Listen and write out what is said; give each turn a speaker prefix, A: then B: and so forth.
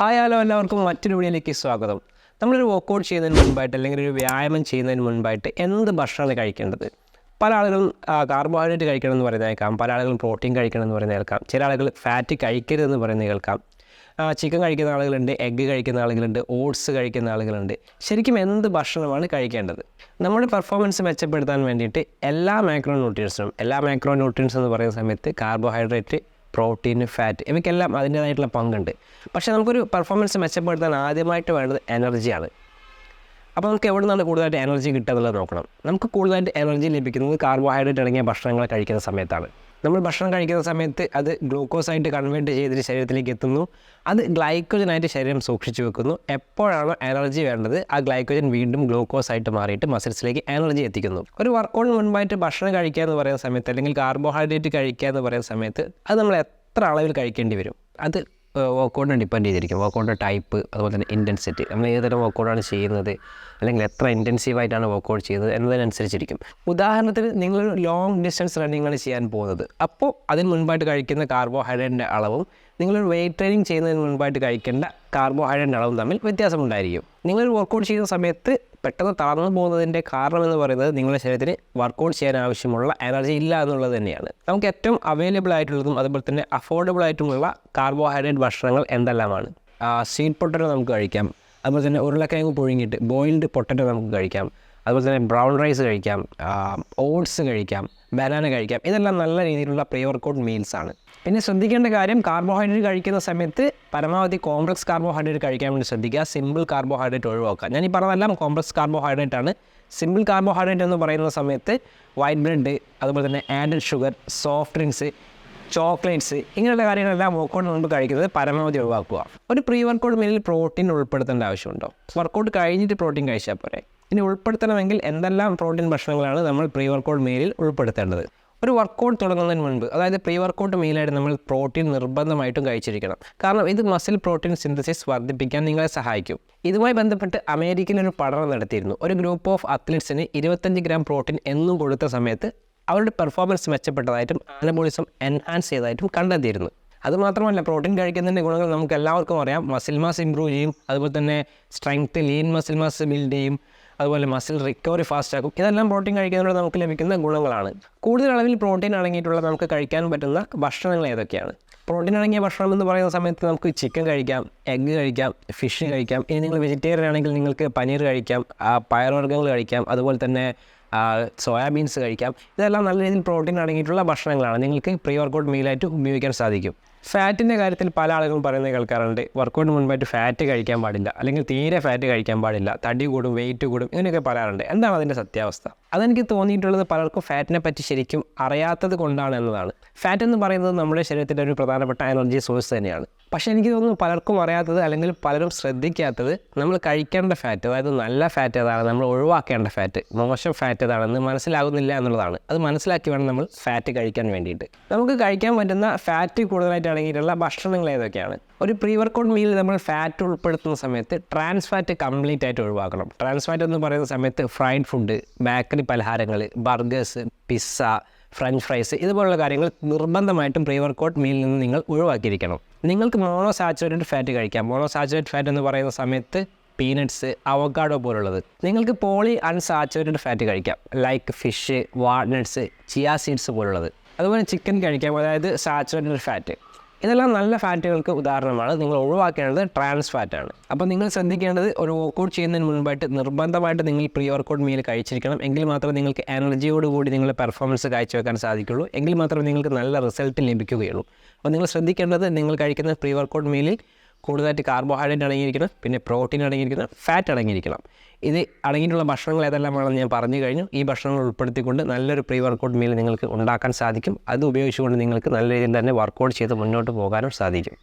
A: Hi hello എല്ലാവർക്കും മറ്റൊരു വീഡിയോയിലേക്ക് സ്വാഗതം. നമ്മളൊരു വർക്കൗട്ട് ചെയ്യുന്നതിന് മുൻപായിട്ട് അല്ലെങ്കിൽ ഒരു വ്യായാമം ചെയ്യുന്നതിന് മുൻപായിട്ട് എന്ത് ഭക്ഷണമാണ് കഴിക്കേണ്ടത്? പല ആളുകളും കാർബോഹൈഡ്രേറ്റ് കഴിക്കണം എന്ന് പറയുന്നത് കേൾക്കാം പല ആളുകളും പ്രോട്ടീൻ കഴിക്കണം എന്ന് പറയുന്നത് കേൾക്കാം ചില ആളുകൾ ഫാറ്റ് കഴിക്കരുതെന്ന് പറയുന്നത് കേൾക്കാം. ചിക്കൻ കഴിക്കുന്ന ആളുകളുണ്ട് എഗ്ഗ് കഴിക്കുന്ന ആളുകളുണ്ട് ഓട്സ് കഴിക്കുന്ന ആളുകളുണ്ട്. ശരിക്കും എന്ത് ഭക്ഷണമാണ് കഴിക്കേണ്ടത്? നമ്മുടെ പെർഫോമൻസ് മെച്ചപ്പെടുത്താൻ വേണ്ടിയിട്ട് എല്ലാ മാക്രോ ന്യൂട്രിയൻസിനും എല്ലാ മാക്രോ ന്യൂട്രിയൻസ് എന്ന് പറയുന്ന സമയത്ത് കാർബോഹൈഡ്രേറ്റ് പ്രോട്ടീൻ ഫാറ്റ് ഇവയ്ക്കെല്ലാം അതിന്റേതായിട്ടുള്ള പങ്കുണ്ട്. പക്ഷേ നമുക്കൊരു പെർഫോമൻസ് മെച്ചപ്പെടുത്താൻ ആദ്യമായിട്ട് വേണ്ടത് എനർജിയാണ്. അപ്പോൾ നമുക്ക് എവിടെ നിന്നാണ് കൂടുതലായിട്ട് എനർജി കിട്ടുക എന്നുള്ളത് നോക്കണം. നമുക്ക് കൂടുതലായിട്ട് എനർജി ലഭിക്കുന്നത് കാർബോഹൈഡ്രേറ്റ് അടങ്ങിയ ഭക്ഷണങ്ങൾ കഴിക്കുന്ന സമയത്താണ്. നമ്മൾ ഭക്ഷണം കഴിക്കുന്ന സമയത്ത് അത് ഗ്ലൂക്കോസായിട്ട് കൺവേർട്ട് ചെയ്തിട്ട് ശരീരത്തിലേക്ക് എത്തുന്നു. അത് ഗ്ലൈക്കോജനായിട്ട് ശരീരം സൂക്ഷിച്ചു വെക്കുന്നു. എപ്പോഴാണോ എനർജി വേണ്ടത് ആ ഗ്ലൈക്കോജൻ വീണ്ടും ഗ്ലൂക്കോസ് ആയിട്ട് മാറിയിട്ട് മസിൽസിലേക്ക് എനർജി എത്തിക്കുന്നു. ഒരു വർക്കൗട്ടിന് മുൻപായിട്ട് ഭക്ഷണം കഴിക്കുക എന്ന് പറയുന്ന സമയത്ത് അല്ലെങ്കിൽ കാർബോഹൈഡ്രേറ്റ് കഴിക്കുക എന്ന് പറയുന്ന സമയത്ത് അത് നമ്മൾ എത്ര അളവിൽ കഴിക്കേണ്ടി വരും? അത് വർക്കൗട്ടിനെ ഡിപ്പെൻഡ് ചെയ്തിരിക്കും. വർക്കൗട്ടിന്റെ ടൈപ്പ് അതുപോലെ തന്നെ ഇന്റൻസിറ്റി നമ്മൾ ഏതുതരം വർക്കൗട്ടാണ് ചെയ്യുന്നത് അല്ലെങ്കിൽ എത്ര ഇന്റൻസീവായിട്ടാണ് വർക്കൗട്ട് ചെയ്യുന്നത് എന്നതിനനുസരിച്ചിരിക്കും. ഉദാഹരണത്തിന് നിങ്ങൾ ലോങ് ഡിസ്റ്റൻസ് റണ്ണിംഗ് ആണ് ചെയ്യാൻ പോകുന്നത്. അപ്പോൾ അതിന് മുൻപായിട്ട് കഴിക്കുന്ന കാർബോഹൈഡ്രേറ്റിന്റെ അളവും നിങ്ങൾ വെയിറ്റ് ട്രെയിനിങ് ചെയ്യുന്നതിന് മുൻപായിട്ട് കഴിക്കേണ്ട കാർബോഹൈഡ്രേറ്റിന്റെ അളവും തമ്മിൽ വ്യത്യാസമുണ്ടായിരിക്കും. നിങ്ങളൊരു വർക്കൗട്ട് ചെയ്യുന്ന സമയത്ത് പെട്ടെന്ന് തളർന്നു പോകുന്നതിന്റെ കാരണം എന്ന് പറയുന്നത് നിങ്ങളുടെ ശരീരത്തിന് വർക്കൗട്ട് ചെയ്യാൻ ആവശ്യമുള്ള എനർജി ഇല്ല എന്നുള്ളത് തന്നെയാണ്. നമുക്ക് ഏറ്റവും അവൈലബിൾ ആയിട്ടുള്ളതും അതുപോലെ തന്നെ അഫോർഡബിൾ ആയിട്ടുമുള്ള കാർബോഹൈഡ്രേറ്റ് ഭക്ഷണങ്ങൾ എന്തെല്ലാമാണ്? സ്വീറ്റ് പൊട്ടറ്റോ നമുക്ക് കഴിക്കാം. അതുപോലെ തന്നെ ഉരുളക്കിഴങ്ങ് പുഴുങ്ങിയിട്ട് ബോയിൽഡ് പൊട്ടറ്റോ നമുക്ക് കഴിക്കാം. അതുപോലെ തന്നെ ബ്രൗൺ റൈസ് കഴിക്കാം. ഓട്സ് കഴിക്കാം. ബനാന കഴിക്കാം. ഇതെല്ലാം നല്ല രീതിയിലുള്ള പ്രീ വർക്കൗട്ട് മീൽസ് ആണ്. പിന്നെ ശ്രദ്ധിക്കേണ്ട കാര്യം കാർബോഹൈഡ്രേറ്റ് കഴിക്കുന്ന സമയത്ത് പരമാവധി കോംപ്ലക്സ് കാർബോഹൈഡ്രേറ്റ് കഴിക്കാൻ വേണ്ടി ശ്രദ്ധിക്കുക. സിമ്പിൾ കാർബോഹൈഡ്രേറ്റ് ഒഴിവാക്കുക. ഞാൻ ഈ പറഞ്ഞതെല്ലാം കോംപ്ലക്സ് കാർബോഹൈഡ്രേറ്റ് ആണ്. സിമ്പിൾ കാർബോഹൈഡ്രേറ്റ് എന്ന് പറയുന്ന സമയത്ത് വൈറ്റ് ബ്രെഡ് അതുപോലെ തന്നെ added sugar soft drinks chocolates ഇങ്ങനെയുള്ള കാര്യങ്ങളെല്ലാം വർക്കൗട്ട് മുമ്പ് കഴിക്കുന്നത് പരമാവധി ഒഴിവാക്കുക. ഒരു പ്രീ വർക്കൗട്ട് മീലിൽ പ്രോട്ടീൻ ഉൾപ്പെടുത്തേണ്ട ആവശ്യമുണ്ടോ? വർക്കൗട്ട് കഴിഞ്ഞിട്ട് പ്രോട്ടീൻ കഴിച്ചാൽ പോരെ? ഇനി ഉൾപ്പെടുത്തണമെങ്കിൽ എന്തെല്ലാം പ്രോട്ടീൻ ഭക്ഷണങ്ങളാണ് നമ്മൾ പ്രീ വർക്കൗട്ട് മീലിൽ ഉൾപ്പെടുത്തേണ്ടത്? ഒരു വർക്കൗട്ട് തുടങ്ങുന്നതിന് മുൻപ് അതായത് പ്രീ വർക്കൗട്ട് മീലായിട്ട് നമ്മൾ പ്രോട്ടീൻ നിർബന്ധമായിട്ടും കഴിച്ചിരിക്കണം. കാരണം ഇത് മസിൽ പ്രോട്ടീൻ സിന്തസിസ് വർദ്ധിപ്പിക്കാൻ നിങ്ങളെ സഹായിക്കും. ഇതുമായി ബന്ധപ്പെട്ട് അമേരിക്കയിൽ ഒരു പഠനം നടത്തിയിരുന്നു. ഒരു ഗ്രൂപ്പ് ഓഫ് അത്ലറ്റ്സിന് ഇരുപത്തഞ്ച് ഗ്രാം പ്രോട്ടീൻ എന്നും കൊടുത്ത സമയത്ത് അവരുടെ പെർഫോമൻസ് മെച്ചപ്പെട്ടതായിട്ടും അനബോളിസം എൻഹാൻസ് ചെയ്തതായിട്ടും കണ്ടെത്തിയിരുന്നു. അതുമാത്രമല്ല പ്രോട്ടീൻ കഴിക്കുന്നതിന്റെ ഗുണങ്ങൾ നമുക്ക് എല്ലാവർക്കും അറിയാം. മസിൽ മാസ് ഇമ്പ്രൂവ് ചെയ്യും. അതുപോലെ തന്നെ strength lean muscle mass build ചെയ്യും. അതുപോലെ മസിൽ റിക്കവറി ഫാസ്റ്റ് ആക്കും ഇതെല്ലാം പ്രോട്ടീൻ കഴിക്കുന്നതിലൂടെ നമുക്ക് ലഭിക്കുന്ന ഗുണങ്ങളാണ്. കൂടുതൽ അളവിൽ പ്രോട്ടീൻ അടങ്ങിയിട്ടുള്ള നമുക്ക് കഴിക്കാൻ പറ്റുന്ന ഭക്ഷണങ്ങൾ ഏതൊക്കെയാണ്? പ്രോട്ടീൻ അടങ്ങിയ ഭക്ഷണം എന്ന് പറയുന്ന സമയത്ത് നമുക്ക് ചിക്കൻ കഴിക്കാം എഗ്ഗ് കഴിക്കാം ഫിഷ് കഴിക്കാം. ഇനി നിങ്ങൾ വെജിറ്റേറിയൻ ആണെങ്കിൽ നിങ്ങൾക്ക് പനീർ കഴിക്കാം പയർവർഗങ്ങൾ കഴിക്കാം. അതുപോലെ തന്നെ സോയാബീൻസ് കഴിക്കാം. ഇതെല്ലാം നല്ല രീതിയിൽ പ്രോട്ടീൻ അടങ്ങിയിട്ടുള്ള ഭക്ഷണങ്ങളാണ്. നിങ്ങൾക്ക് പ്രീ വർക്കൗട്ട് മീലായിട്ട് ഉപയോഗിക്കാൻ സാധിക്കും. ഫാറ്റിന്റെ കാര്യത്തിൽ പല ആളുകളും പറയുന്നത് കേൾക്കാറുണ്ട് വർക്കൗട്ട് മുൻപായിട്ട് ഫാറ്റ് കഴിക്കാൻ പാടില്ല അല്ലെങ്കിൽ തീരെ ഫാറ്റ് കഴിക്കാൻ പാടില്ല തടി കൂടും വെയിറ്റ് കൂടും ഇങ്ങനെയൊക്കെ പറയാറുണ്ട്. എന്താണ് അതിന്റെ സത്യാവസ്ഥ? അതെനിക്ക് തോന്നിയിട്ടുള്ളത് പലർക്കും ഫാറ്റിനെ പറ്റി ശരിക്കും അറിയാത്തത് കൊണ്ടാണ് എന്നതാണ്. ഫാറ്റ് എന്ന് പറയുന്നത് നമ്മുടെ ശരീരത്തിന്റെ ഒരു പ്രധാനപ്പെട്ട എനർജി സോഴ്സ് തന്നെയാണ്. പക്ഷേ എനിക്ക് തോന്നുന്നു പലർക്കും അറിയാത്തത് അല്ലെങ്കിൽ പലരും ശ്രദ്ധിക്കാത്തത് നമ്മൾ കഴിക്കേണ്ട ഫാറ്റ് അതായത് നല്ല ഫാറ്റ് ഏതാണ് നമ്മൾ ഒഴിവാക്കേണ്ട ഫാറ്റ് മോശം ഫാറ്റ് ഏതാണെന്ന് മനസ്സിലാകുന്നില്ല എന്നുള്ളതാണ്. അത് മനസ്സിലാക്കി വേണം നമ്മൾ ഫാറ്റ് കഴിക്കാൻ വേണ്ടിയിട്ട്. നമുക്ക് കഴിക്കാൻ പറ്റുന്ന ഫാറ്റ് കൂടുതലായിട്ട് അടങ്ങിയിട്ടുള്ള ഭക്ഷണങ്ങൾ ഏതൊക്കെയാണ്? ഒരു പ്രീ വർക്കൗട്ട് മീൽ നമ്മൾ ഫാറ്റ് ഉൾപ്പെടുത്തുന്ന സമയത്ത് ട്രാൻസ് ഫാറ്റ് കംപ്ലീറ്റ് ആയിട്ട് ഒഴിവാക്കണം. ട്രാൻസ് ഫാറ്റ് എന്ന് പറയുന്ന സമയത്ത് ഫ്രൈഡ് ഫുഡ് ബേക്കറി പലഹാരങ്ങൾ ബർഗേഴ്സ് പിസ്സ ഫ്രഞ്ച് ഫ്രൈസ് ഇതുപോലുള്ള കാര്യങ്ങൾ നിർബന്ധമായിട്ടും പ്രീ വർക്കൗട്ട് മീലിൽ നിന്ന് നിങ്ങൾ ഒഴിവാക്കിയിരിക്കണം. നിങ്ങൾക്ക് മോണോ സാച്ചുറേറ്റഡ് ഫാറ്റ് കഴിക്കാം. മോണോ സാച്ചുറേറ്റഡ് ഫാറ്റ് എന്ന് പറയുന്ന സമയത്ത് പീനട്സ് അവക്കാഡോ പോലുള്ളത്. നിങ്ങൾക്ക് പോളി അൺസാച്ചുറേറ്റഡ് ഫാറ്റ് കഴിക്കാം. Like fish walnuts chia seeds പോലുള്ളത്. അതുപോലെ ചിക്കൻ കഴിക്കാം. അതായത് സാച്ചുറേറ്റഡ് ഫാറ്റ്. ഇതെല്ലാം നല്ല ഫാറ്റുകൾക്ക് ഉദാഹരണമാണ്. നിങ്ങൾ ഒഴിവാക്കേണ്ടത് ട്രാൻസ് ഫാറ്റാണ് അപ്പോൾ നിങ്ങൾ ശ്രദ്ധിക്കേണ്ടത് ഒരു വർക്കൗട്ട് ചെയ്യുന്നതിന് മുൻപായിട്ട് നിർബന്ധമായിട്ട് നിങ്ങൾ പ്രീ വർക്കൗട്ട് മീൽ കഴിച്ചിരിക്കണം. എങ്കിൽ മാത്രമേ നിങ്ങൾക്ക് എനർജിയോടുകൂടി നിങ്ങളുടെ പെർഫോമൻസ് കാഴ്ചവെക്കാൻ സാധിക്കുള്ളൂ. എങ്കിൽ മാത്രമേ നിങ്ങൾക്ക് നല്ല റിസൾട്ട് ലഭിക്കുകയുള്ളൂ. അപ്പോൾ നിങ്ങൾ ശ്രദ്ധിക്കേണ്ടത് നിങ്ങൾ കഴിക്കുന്ന പ്രീ വർക്കൗട്ട് മീലിൽ കൂടുതലായിട്ട് കാർബോഹൈഡ്രേറ്റ് അടങ്ങിയിരിക്കണം പിന്നെ പ്രോട്ടീൻ അടങ്ങിയിരിക്കണം ഫാറ്റ് അടങ്ങിയിരിക്കണം. ഇത് അടങ്ങിയിട്ടുള്ള ഭക്ഷണങ്ങൾ ഏതെല്ലാം വേണമെന്ന് ഞാൻ പറഞ്ഞു കഴിഞ്ഞു. ഈ ഭക്ഷണങ്ങൾ ഉൾപ്പെടുത്തിക്കൊണ്ട് നല്ലൊരു പ്രീ വർക്കൗട്ട് മീൽ നിങ്ങൾക്ക് ഉണ്ടാക്കാൻ സാധിക്കും. അത് ഉപയോഗിച്ചുകൊണ്ട് നിങ്ങൾക്ക് നല്ല രീതിയിൽ തന്നെ വർക്കൗട്ട് ചെയ്ത് മുന്നോട്ട് പോകാനും സാധിക്കും.